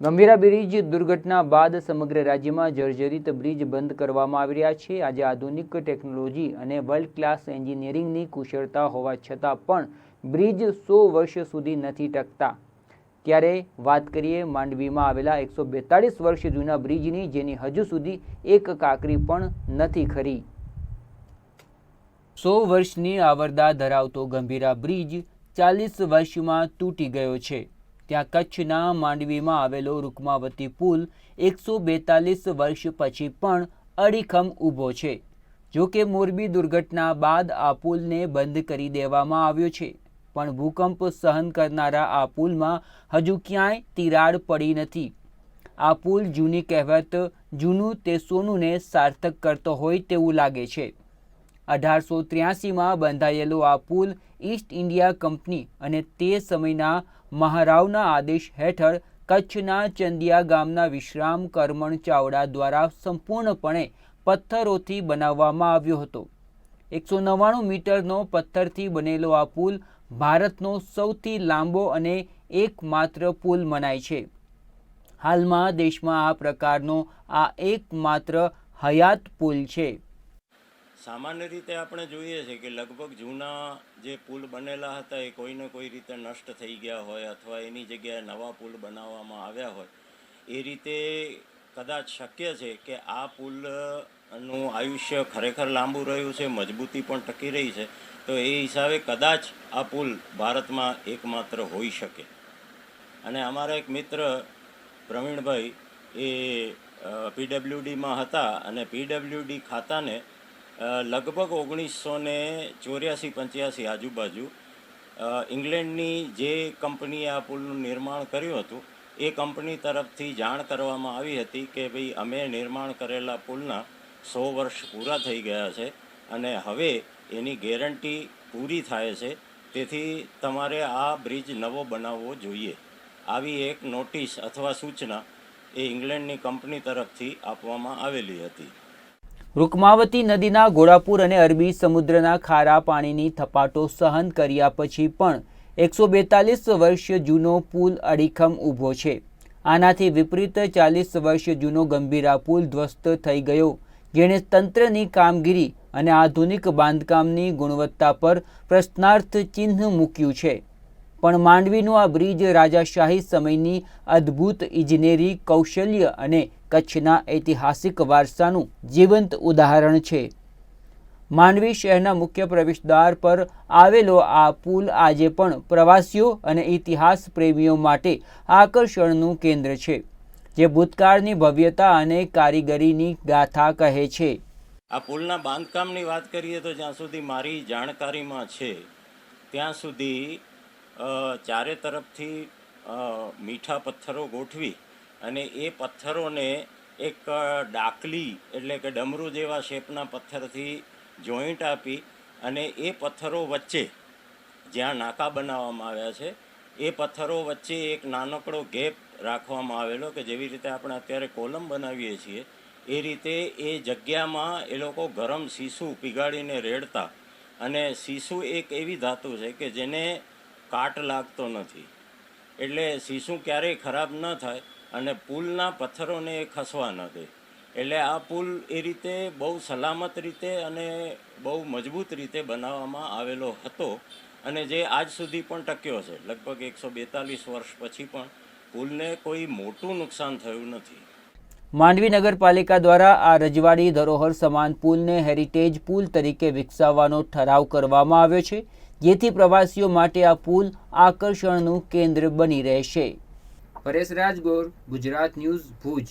Gambhira bridge દુર્ઘટના બાદ સમગ્ર રાજ્યમાં જર્જરિત બ્રિજ બંધ કરવામાં આવી રહ્યા છે. આજે આધુનિક ટેકનોલોજી અને વર્લ્ડ ક્લાસ એન્જિનિયરિંગની કુશળતા હોવા છતાં પણ બ્રિજ સો વર્ષ સુધી નથી ટકતા. ત્યારે વાત કરીએ માંડવીમાં આવેલા એકસો બેતાળીસ વર્ષ જૂના બ્રિજની, જેની હજુ સુધી એક કાંકરી પણ નથી ખરી. સો વર્ષની આવરદા ધરાવતો ગંભીરા બ્રિજ ચાલીસ વર્ષમાં તૂટી ગયો છે. ત્યાં કચ્છના માંડવીમાં આવેલો રૂકમાવતી પુલ એકસો બેતાલીસ વર્ષ પછી પણ અડીખમ ઊભો છે. જો કે મોરબી દુર્ઘટના બાદ આ પુલને બંધ કરી દેવામાં આવ્યો છે. પણ ભૂકંપ સહન કરનારા આ પુલમાં હજુ ક્યાંય તિરાડ પડી નથી. આ પુલ જૂની કહેવત, જૂનું તે સોનુને સાર્થક કરતો હોય તેવું લાગે છે. અઢારસો ત્ર્યાસીમાં બંધાયેલો આ પુલ ઈસ્ટ ઇન્ડિયા કંપની અને તે સમયના મહારાવના આદેશ હેઠળ કચ્છના ચંદિયા ગામના વિશ્રામ કરમણ ચાવડા દ્વારા સંપૂર્ણપણે પથ્થરોથી બનાવવામાં આવ્યો હતો. એકસો નવ્વાણું મીટરનો પથ્થરથી બનેલો આ પુલ ભારતનો સૌથી લાંબો અને એકમાત્ર પુલ મનાય છે. હાલમાં દેશમાં આ પ્રકારનો આ એકમાત્ર હયાત પુલ છે. સામાન્ય રીતે આપણે જોઈએ છે કે લગભગ જૂના જે પુલ બનેલા હતા એ કોઈને કોઈ રીતે નષ્ટ થઈ ગયા હોય અથવા એની જગ્યાએ નવા પુલ બનાવવામાં આવ્યા હોય, એ રીતે કદાચ શક્ય છે કે આ પુલનું આયુષ્ય ખરેખર લાંબુ રહ્યું છે, મજબૂતી પણ ટકી રહી છે, તો એ હિસાબે કદાચ આ પુલ ભારતમાં એકમાત્ર હોઈ શકે. અને અમારા એક મિત્ર પ્રવીણભાઈ એ પીડબ્લ્યુડીમાં હતા અને પીડબ્લ્યુડી ખાતાને લગભગ ઓગણીસો ને ચોર્યાસી પંચ્યાસી આજુબાજુ ઇંગ્લેન્ડની જે કંપનીએ આ પુલનું નિર્માણ કર્યું હતું, એ કંપની તરફથી જાણ કરવામાં આવી હતી કે ભાઈ અમે નિર્માણ કરેલા પુલના સો વર્ષ પૂરા થઈ ગયા છે અને હવે એની ગેરંટી પૂરી થાય છે. તેથી તમારે આ બ્રિજ નવો બનાવવો જોઈએ. આવી એક નોટિસ અથવા સૂચના એ ઇંગ્લેન્ડની કંપની તરફથી આપવામાં આવેલી હતી. રૂકમાવતી નદીના ઘોડાપુર અને અરબી સમુદ્રના ખારા પાણીની થપાટો સહન કર્યા પછી પણ એકસો બેતાલીસ વર્ષ જૂનો પુલ અડીખમ ઊભો છે. આનાથી વિપરીત ચાલીસ વર્ષ જૂનો ગંભીરા પુલ ધ્વસ્ત થઈ ગયો, જેણે તંત્રની કામગીરી અને આધુનિક બાંધકામની ગુણવત્તા પર પ્રશ્નાર્થ ચિહ્ન મૂક્યું છે. પણ માંડવીનું આ બ્રિજ રાજાશાહી સમયની અદ્ભુત ઇજનેરી, કૌશલ્ય અને કચ્છના ઐતિહાસિક વારસાનું જીવંત ઉદાહરણ છે. માંડવી શહેરના મુખ્ય પ્રવેશદ્વાર પર આવેલો આ પુલ આજે પણ પ્રવાસીઓ અને ઇતિહાસ પ્રેમીઓ માટે આકર્ષણનું કેન્દ્ર છે, જે ભૂતકાળની ભવ્યતા અને કારીગરીની ગાથા કહે છે. આ પુલના બાંધકામની વાત કરીએ તો જ્યાં સુધી મારી જાણકારીમાં છે, ત્યાં સુધી ચારે તરફથી મીઠા પથ્થરો ગોઠવી અને એ પથ્થરોને એક ડાકલી એટલે કે ડમરૂ જેવા શેપના પથ્થરથી જોઈન્ટ આપી અને એ પથ્થરો વચ્ચે જ્યાં નાકા બનાવવામાં આવ્યા છે, એ પથ્થરો વચ્ચે એક નાનકડો ગેપ રાખવામાં આવેલો કે જેવી રીતે આપણે અત્યારે કોલમ બનાવીએ છીએ, એ રીતે એ જગ્યામાં એ લોકો ગરમ સીસું પીગાડીને રેડતા અને સીસું એક એવી ધાતુ છે કે જેને કાટ લાગતો નથી. એટલે સીસું ક્યારેય ખરાબ ન થાય અને પુલના પથ્થરોને એ ખસવા ન દે. એટલે આ પુલ એ રીતે બહુ સલામત રીતે અને બહુ મજબૂત રીતે બનાવવામાં આવેલો હતો અને જે આજ સુધી પણ ટક્યો છે. લગભગ એકસો બેતાલીસ વર્ષ પછી પણ પુલને કોઈ મોટું નુકસાન થયું નથી. માંડવી નગરપાલિકા દ્વારા આ રજવાડી ધરોહર સમાન પુલને હેરિટેજ પુલ તરીકે વિકસાવવાનો ઠરાવ કરવામાં આવ્યો છે, જેથી પ્રવાસીઓ માટે આ પુલ આકર્ષણનું કેન્દ્ર બની રહેશે. પરેશ રાજગોર ગુજરાત ન્યૂઝ ભુજ.